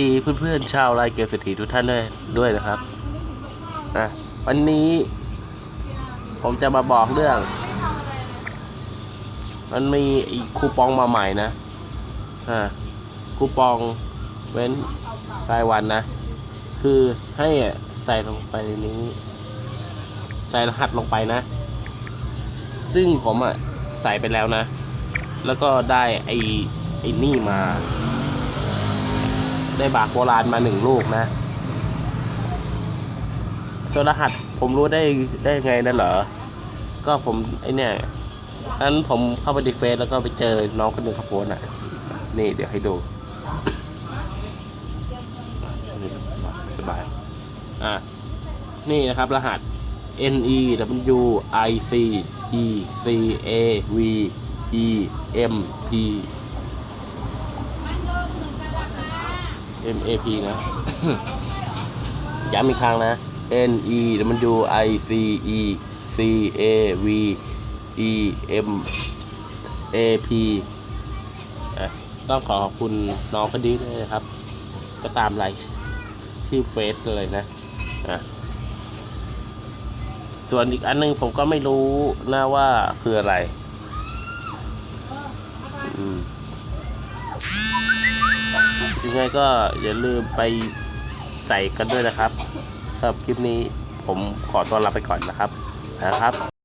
ดีเพื่อนๆชาวไลน์เกมเศรษฐีทุกท่านด้วยด้วยนะครับอะวันนี้ ผมจะมาบอกเรื่อง มันมีอีกคูปองมาใหม่นะอ่าคูปองเว้นรายวันนะ คือให้ใส่ลงไปในนี้ ใส่รหัสลงไปนะ ซึ่งผมอะใส่ไปแล้วนะ แล้วก็ได้ไอ้ไอ้นี่มา ได้บากโบราณมาหนึ่งลูกนะส่วนรหัสผมรู้ได้ได้ไงนั่นเหรอ ก็ผมไอเนี่ยนั้นผมเข้าไปในเฟซแล้วก็ไปเจอน้องคนหนึ่งเขาโพสอะ นี่เดี๋ยวให้ดูสบาย อะ นี่นะครับรหัส N E W I C E C A V E M P M A P นะ ย้ำอีกครั้งนะ N E W I C E C A V E M A P อะต้องขอขอบคุณน้องคนนี้ด้วยนะครับ ก็ตามไลน์ที่เฟซเลยนะอะส่วนอีกอันหนึงผมก็ไม่รู้นะว่าคืออะไร อืม ยังไงก็อย่าลืมไปใส่กันด้วยนะครับสำหรับคลิปนี้ผมขอตัวลาไปก่อนนะครับนะครับ